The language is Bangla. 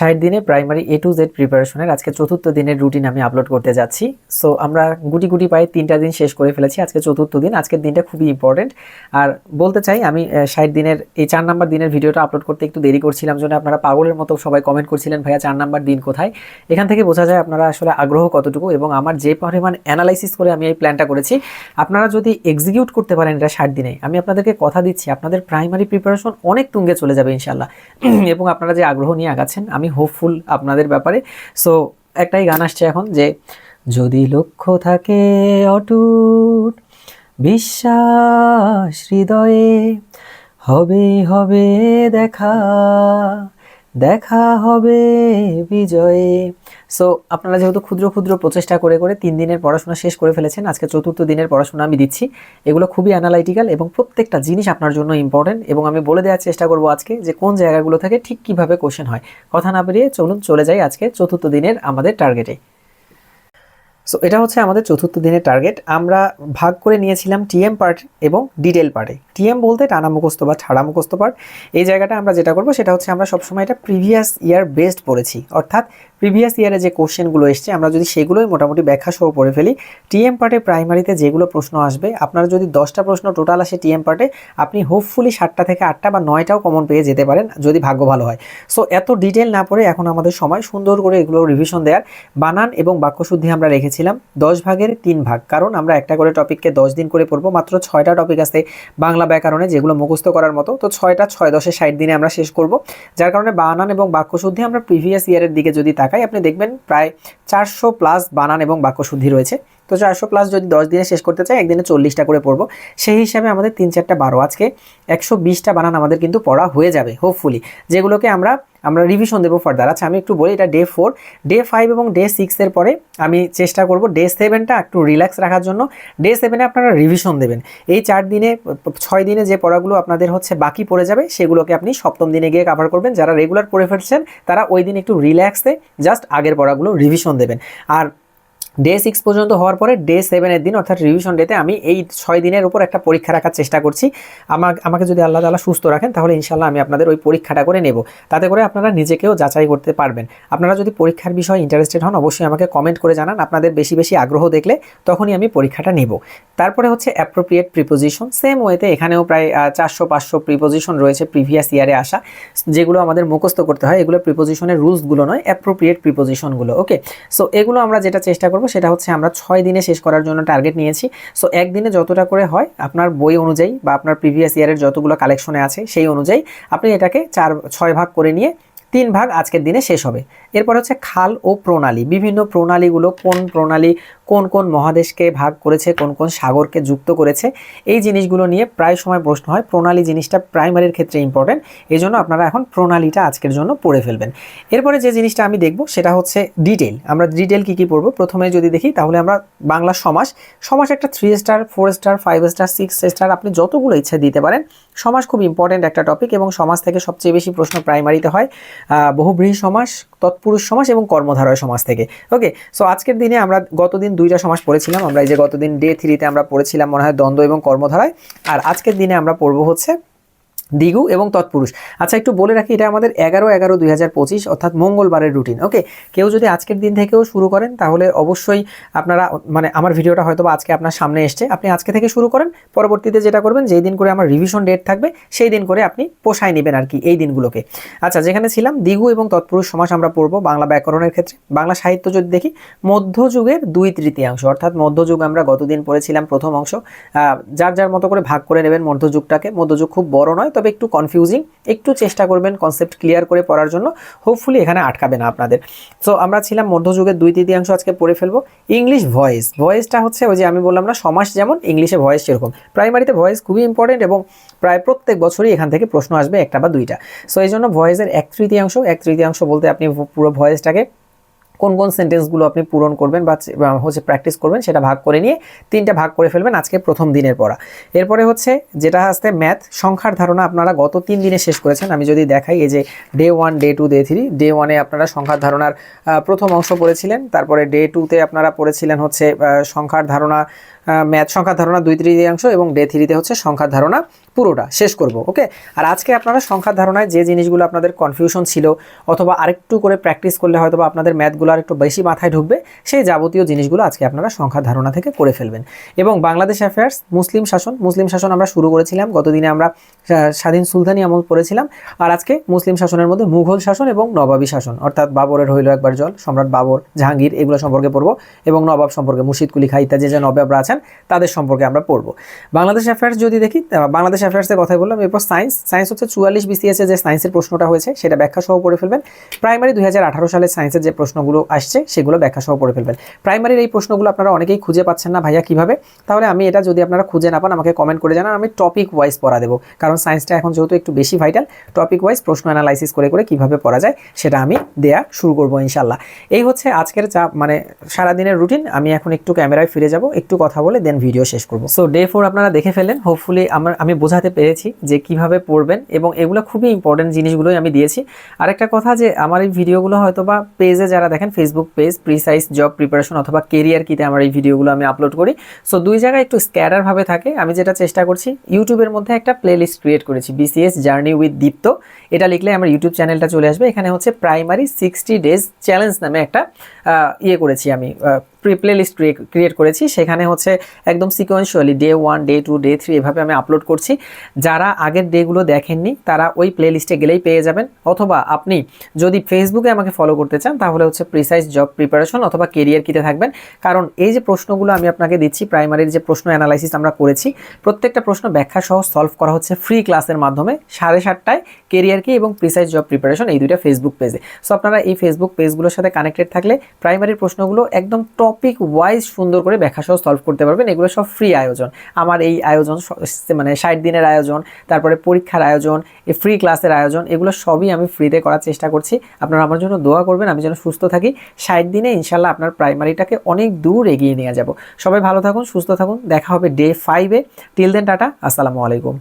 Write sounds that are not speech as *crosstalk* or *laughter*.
ষাট দিনে প্রাইমারি এ টু জেড প্রিপারেশনের আজকে চতুর্থ দিনের রুটিন আমি আপলোড করতে যাচ্ছি। সো আমরা গুটি গুটি পায়ে তিনটা দিন শেষ করে ফেলেছি আজকে চতুর্থ দিন। আজকের দিনটা খুবই ইম্পর্টেন্ট আর বলতে চাই, আমি ষাট দিনের, এই চার নাম্বার দিনের ভিডিওটা আপলোড করতে একটু দেরি করছিলাম, জন্য আপনারা পাগলের মতো সবাই কমেন্ট করছিলেন, ভাইয়া, চার নাম্বার দিন কোথায়? এখান থেকে বোঝা যায় আপনারা আসলে আগ্রহ কতটুকু এবং আমার যে পরিমাণ অ্যানালাইসিস করে আমি এই প্ল্যানটা করেছি, আপনারা যদি এক্সিকিউট করতে পারেন এটা ষাট দিনে, আমি আপনাদেরকে কথা দিচ্ছি, আপনাদের প্রাইমারি প্রিপারেশন অনেক তুঙ্গে চলে যাবে ইনশাল্লাহ *clears throat* এবং আপনারা যে আগ্রহ নিয়ে আগাচ্ছেন, আমি হোপফুল আপনাদের ব্যাপারে। সো একটাই গান আসছে এখন যে, যদি লক্ষ্য থাকে অটুট, বিশ্বাস হৃদয়ে হবে হবে দেখা দেখা হবে বিজয়ে। সো আপনারা যেহেতু ক্ষুদ্র ক্ষুদ্র প্রচেষ্টা করে করে তিন দিনের পড়াশোনা শেষ করে ফেলেছেন, আজকে চতুর্থ দিনের পড়াশোনা আমি দিচ্ছি। এগুলো খুবই অ্যানালাইটিক্যাল এবং প্রত্যেকটা জিনিস আপনার জন্য ইম্পর্টেন্ট এবং আমি বলে দেওয়ার চেষ্টা করব আজকে যে কোন জায়গাগুলো থেকে ঠিক কীভাবে কোশ্চেন হয়। কথা না বেরিয়ে চলুন চলে যাই আজকে চতুর্থ দিনের আমাদের টার্গেটে সো এটা হচ্ছে আমাদের চতুর্থ দিনের টার্গেট আমরা ভাগ করে নিয়েছিলাম টিএম পার্ট এবং ডিটেল পার্টে টিএম বলতে টানা মুখস্থ বা ছাড়া মুখস্থ পার্ট এই জায়গাটা আমরা যেটা করব, সেটা হচ্ছে আমরা সবসময় এটা প্রিভিয়াস ইয়ার বেসড পড়েছি। অর্থাৎ প্রিভিয়াস ইয়ারে যে কোশ্চেনগুলো এসছে, আমরা যদি সেগুলোই মোটামুটি ব্যাখ্যা সহ পড়ে ফেলি টিএম পার্টে প্রাইমারিতে যেগুলো প্রশ্ন আসবে, আপনার যদি দশটা প্রশ্ন টোটাল আসে টিএম পার্টে আপনি হোপফুলি সাতটা থেকে আটটা বা নয়টাও কমন পেয়ে যেতে পারেন, যদি ভাগ্য ভালো হয়। সো এত ডিটেল না পড়ে এখন আমাদের সময়, সুন্দর করে এগুলো রিভিশন দেওয়ার বানান এবং বাক্যশুদ্ধি আমরা রেখেছিলাম, দশ ভাগের তিন ভাগ। কারণ আমরা একটা করে টপিককে দশ দিন করে পড়ব, মাত্র ছয়টা টপিক আছে বাংলা ব্যাকরণে যেগুলো মুখস্থ করার মতো, তো ছয়টা, ছয় দশে ষাট দিনে আমরা শেষ করব। যার কারণে বানান এবং বাক্যশুদ্ধি আমরা প্রিভিয়াস ইয়ারের দিকে যদি তাকাই আপনি দেখবেন প্রায় চারশো প্লাস বানান এবং বাক্যশুদ্ধি রয়েছে। তো চারশো প্লাস যদি দশ দিনে শেষ করতে চাই, একদিনে চল্লিশটা করে পড়ব। সেই হিসাবে আমাদের তিন চারটা বারো, আজকে একশো বিশটা বানান আমাদের কিন্তু পড়া হয়ে যাবে হোপফুলি যেগুলোকে আমরা আমরা রিভিশন দেবো ফার্দার আচ্ছা আমি একটু বলি, এটা ডে ফোর ডে ফাইভ এবং ডে সিক্সের পরে আমি চেষ্টা করব ডে সেভেনটা একটু রিল্যাক্স রাখার জন্য। ডে সেভেনে আপনারা রিভিশন দেবেন। এই চার দিনে, ছয় দিনে যে পড়াগুলো আপনাদের হচ্ছে বাকি পড়ে যাবে, সেগুলোকে আপনি সপ্তম দিনে গিয়ে কাভার করবেন। যারা রেগুলার পড়ে ফেলছেন, তারা ওই দিন একটু রিল্যাক্সে জাস্ট আগের পড়াগুলো রিভিশন দেবেন। আর ডে সিক্স পর্যন্ত হওয়ার পরে ডে সেভেনের দিন, অর্থাৎ রিভিশন ডেতে আমি এই ছয় দিনের উপর একটা পরীক্ষা রাখার চেষ্টা করছি। আমাকে আমাকে যদি আল্লাহ তালা সুস্থ রাখেন, তাহলে ইনশাল্লাহ আমি আপনাদের ওই পরীক্ষাটা করে নেব। তাতে করে আপনারা নিজেকেও যাচাই করতে পারবেন। আপনারা যদি পরীক্ষার বিষয়ে ইন্টারেস্টেড হন, অবশ্যই আমাকে কমেন্ট করে জানান। আপনাদের বেশি বেশি আগ্রহ দেখলে তখনই আমি পরীক্ষাটা নেব। তারপরে হচ্ছে অ্যাপ্রোপ্রিয়েট প্রিপোজিশন সেম ওয়েতে এখানেও প্রায় চারশো পাঁচশো প্রিপোজিশন রয়েছে প্রিভিয়াস ইয়ারে আসা। যেগুলো আমাদের মুখস্থ করতে হয়, এগুলো প্রিপোজিশনের রুলসগুলো নয় অ্যাপ্রোপ্রিয়েট প্রিপোজিশনগুলো ওকে সো এগুলো আমরা যেটা চেষ্টা সেটা হচ্ছে আমরা ছয় দিনে শেষ করার জন্য টার্গেট নিয়েছি। সো একদিনে যতটা করে হয় আপনার বই অনুযায়ী বা আপনার প্রিভিয়াস ইয়ারের যতগুলো কালেকশনে আছে সেই অনুযায়ী আপনি এটাকে চার, ছয় ভাগ করে নিয়ে তিন ভাগ আজকের দিনে শেষ হবে। এরপর হচ্ছে খাল ও প্রণালী। বিভিন্ন প্রণালীগুলো কোন প্রণালী কোন কোন মহাদেশকে ভাগ করেছে, কোন কোন সাগরকে যুক্ত করেছে, এই জিনিসগুলো নিয়ে প্রায় সময় প্রশ্ন হয়। প্রণালী জিনিসটা প্রাইমারির ক্ষেত্রে ইম্পর্টেন্ট এই জন্য আপনারা এখন প্রণালীটা আজকের জন্য পড়ে ফেলবেন। এরপরে যে জিনিসটা আমি দেখব সেটা হচ্ছে ডিটেল আমরা ডিটেল কী কী পড়ব? প্রথমে যদি দেখি তাহলে আমরা বাংলা সমাস। সমাস একটা three star four star five star six star আপনি যতগুলো ইচ্ছা দিতে পারেন। সমাজ খুব ইম্পর্টেন্ট একটা টপিক এবং সমাজ থেকে সবচেয়ে বেশি প্রশ্ন প্রাইমারিতে হয়। বহুব্রীহি সমাস, তৎপুরুষ সমাস এবং কর্মধারয় সমাস থেকে। ওকে সো আজকের দিনে আমরা গতদিন দুইটা সমাস পড়েছিলাম। আমরা এই যে গতদিন ডে থ্রিতে আমরা পড়েছিলাম মনে হয় দ্বন্দ্ব এবং কর্মধারায়। আর আজকের দিনে আমরা পড়ব হচ্ছে দিগু এবং তৎপুরুষ। আচ্ছা একটু বলে রাখি, এটা আমাদের এগারো এগারো দুই হাজার পঁচিশ, অর্থাৎ মঙ্গলবারের রুটিন ওকে কেউ যদি আজকের দিন থেকেও শুরু করেন, তাহলে অবশ্যই আপনারা মানে আমার ভিডিওটা হয়তো আজকে আপনার সামনে এসছে, আপনি আজকে থেকে শুরু করেন, পরবর্তীতে যেটা করবেন, যেই দিন করে আমার রিভিশন ডেট থাকবে, সেই দিন করে আপনি পোষায় নেবেন আর কি এই দিনগুলোকে। আচ্ছা যেখানে ছিলাম, দিগু এবং তৎপুরুষ সমাস আমরা পড়ব বাংলা ব্যাকরণের ক্ষেত্রে। বাংলা সাহিত্য যদি দেখি, মধ্যযুগের দুই তৃতীয়াংশ, অর্থাৎ মধ্যযুগ আমরা গতদিন পড়েছিলাম প্রথম অংশ যার যার মতো করে ভাগ করে নেবেন মধ্যযুগটাকে। মধ্যযুগ খুব বড় নয় তবে একটু কনফিউজিং একটু চেষ্টা করবেন কনসেপ্ট ক্লিয়ার করে পড়ার জন্য। হোপফুলি এখানে আটকাবে না আপনাদের। সো আমরা ছিলাম মধ্যযুগের দুই তৃতীয়াংশ আজকে পড়ে ফেলব। ইংলিশ ভয়েস ভয়েসটা হচ্ছে ওই যে আমি বললাম না, সমাস যেমন ইংলিশে ভয়েস সেরকম। প্রাইমারিতে ভয়েস খুবই ইম্পর্টেন্ট এবং প্রায় প্রত্যেক বছরই এখান থেকে প্রশ্ন আসবে একটা বা দুইটা। সো এই জন্য ভয়েসের এক তৃতীয়াংশ এক তৃতীয়াংশ বলতে আপনি পুরো ভয়েসটাকে কোন কোন সেন্টেন্সগুলো আপনি পূরণ করবেন বা হচ্ছে প্র্যাকটিস করবেন সেটা ভাগ করে নিয়ে তিনটা ভাগ করে ফেলবেন আজকে প্রথম দিনের পড়া। এরপরে হচ্ছে যেটা আসতে ম্যাথ সংখ্যার ধারণা আপনারা গত তিন দিনে শেষ করেছেন। আমি যদি দেখাই এই যে day one day two day three day ওয়ানে আপনারা সংখ্যার ধারণার প্রথম অংশ পড়েছিলেন, তারপরে ডে টুতে আপনারা পড়েছিলেন হচ্ছে সংখ্যার ধারণা ম্যাথ সংখ্যার ধারণা দুই তৃতীয়াংশ এবং ডে থ্রিতে হচ্ছে সংখ্যার ধারণা পুরোটা। শেষ করব, ওকে? আর আজকে আপনারা সংখ্যার ধারণায় যে জিনিসগুলো আপনাদের কনফিউশন ছিল অথবা আরেকটু করে প্র্যাকটিস করলে হয়তো বা আপনাদের ম্যাথগুলো আরেকটু বেশি মাথায় ঢুকবে, সেই যাবতীয় জিনিসগুলো আজকে আপনারা সংখ্যার ধারণা থেকে করে ফেলবেন। এবং বাংলাদেশ অ্যাফেয়ার্স মুসলিম শাসন মুসলিম শাসন আমরা শুরু করেছিলাম, গতদিনে আমরা স্বাধীন সুলতানি আমল পড়েছিলাম, আর আজকে মুসলিম শাসনের মধ্যে মুঘল শাসন এবং নবাবী শাসন, অর্থাৎ বাবরের হইল একবার জল, সম্রাট বাবর, জাহাঙ্গীর, এগুলো সম্পর্কে পড়ব, এবং নবাব সম্পর্কে মুর্শিদ কুলি খা ইত্যাদি যে নবাবরা আছেন তাদের সম্পর্কে আমরা পড়ব। বাংলাদেশ অ্যাফেয়ার্স যদি দেখি বাংলাদেশ অ্যাফেয়ার্সের কথাই বললাম, এরপর সায়েন্স সায়েন্স হচ্ছে চুয়াল্লিশ বিসিএসে যে সায়েন্সের প্রশ্নটা হয়েছে, সেটা ব্যাখ্যা সহ পড়ে ফেলবেন। প্রাইমারি দুই হাজার সালের সায়েন্সের যে প্রশ্নগুলো আসছে, সেগুলো ব্যাখ্যা সহ পড়ে ফেলবেন। প্রাইমারির এই প্রশ্নগুলো আপনারা অনেকেই খুঁজে পাচ্ছেন না ভাইয়া কীভাবে? তাহলে আমি এটা যদি আপনারা খুঁজে না পান, আমাকে কমেন্ট করে জানান, আমি টপিক ওয়াইজ পড়া দেবো। কারণ সায়েন্সটা এখন যেহেতু একটু বেশি ভাইটাল টপিক ওয়াইজ প্রশ্ন অ্যানালাইসিস করে করে কীভাবে পড়া যায়, সেটা আমি দেয়া শুরু করব ইনশাল্লাহ এই হচ্ছে আজকের যা মানে সারাদিনের রুটিন আমি এখন একটু ক্যামেরায় ফিরে যাব, একটু কথা বলে দেন ভিডিও শেষ করব। সো ডে ফোর আপনারা দেখে ফেলেন হোপফুলি আমার, আমি বোঝাতে পেরেছি যে কীভাবে পড়বেন এবং এগুলো খুবই ইম্পর্টেন্ট জিনিসগুলোই আমি দিয়েছি। আরেকটা কথা যে, আমার এই ভিডিওগুলো হয়তো বা পেজে যারা দেখেন Facebook page precise job preparation অথবা কেরিয়ার কিতে আমার এই ভিডিওগুলো আমি আপলোড করি। সো দুই জায়গায় একটু স্ক্যাডার ভাবে থাকে। আমি যেটা চেষ্টা করছি ইউটিউবের মধ্যে একটা প্লে লিস্ট ক্রিয়েট করেছি বিসিএস জার্নি উইথ দীপ্ত এটা লিখলে আমার ইউটিউব চ্যানেলটা চলে আসবে। এখানে হচ্ছে প্রাইমারি সিক্সটি ডেজ চ্যালেঞ্জ নামে একটা ইয়ে করেছি আমি প্লে লিস্ট ক্রিয়েট করেছি। সেখানে হচ্ছে একদম sequentially day one day two day three এভাবে আমি আপলোড করছি। যারা আগের ডেগুলো দেখেননি, তারা ওই প্লে লিস্টে গেলেই পেয়ে যাবেন। অথবা আপনি যদি ফেসবুকে আমাকে ফলো করতে চান, তাহলে হচ্ছে প্রিসাইজ জব প্রিপারেশন অথবা কেরিয়ার কিতে থাকবেন। কারণ এই যে প্রশ্নগুলো আমি আপনাকে দিচ্ছি প্রাইমারির যে প্রশ্ন অ্যানালাইসিস আমরা করেছি, প্রত্যেকটা প্রশ্ন ব্যাখ্যা সহ সলভ করা হচ্ছে ফ্রি ক্লাসের মাধ্যমে। সাড়ে সাতটায় কেরিয়ার কি এবং প্রিসাইজ জব প্রিপারেশন এই দুইটা ফেসবুক পেজে সো আপনারা এই ফেসবুক পেজগুলোর সাথে কানেক্টেড থাকলে প্রাইমারির প্রশ্নগুলো একদম টপিক ওয়াইজ সুন্দর করে ব্যাখ্যা সহ সলভ করতে পারবেন। এগুলো সব ফ্রি আয়োজন। আমার এই আয়োজন মানে ষাট দিনের আয়োজন, তারপরে পরীক্ষার আয়োজন, এই ফ্রি ক্লাসের আয়োজন, এগুলো সবই আমি ফ্রিতে করার চেষ্টা করছি। আপনারা আমার জন্য দোয়া করবেন, আমি যেন সুস্থ থাকি। ষাট দিনে ইনশাল্লাহ আপনার প্রাইমারিটাকে অনেক দূর এগিয়ে নিয়ে যাব। সবাই ভালো থাকুন, সুস্থ থাকুন। দেখা হবে ডে ফাইভে টিল দেন টাটা। আসসালামু আলাইকুম।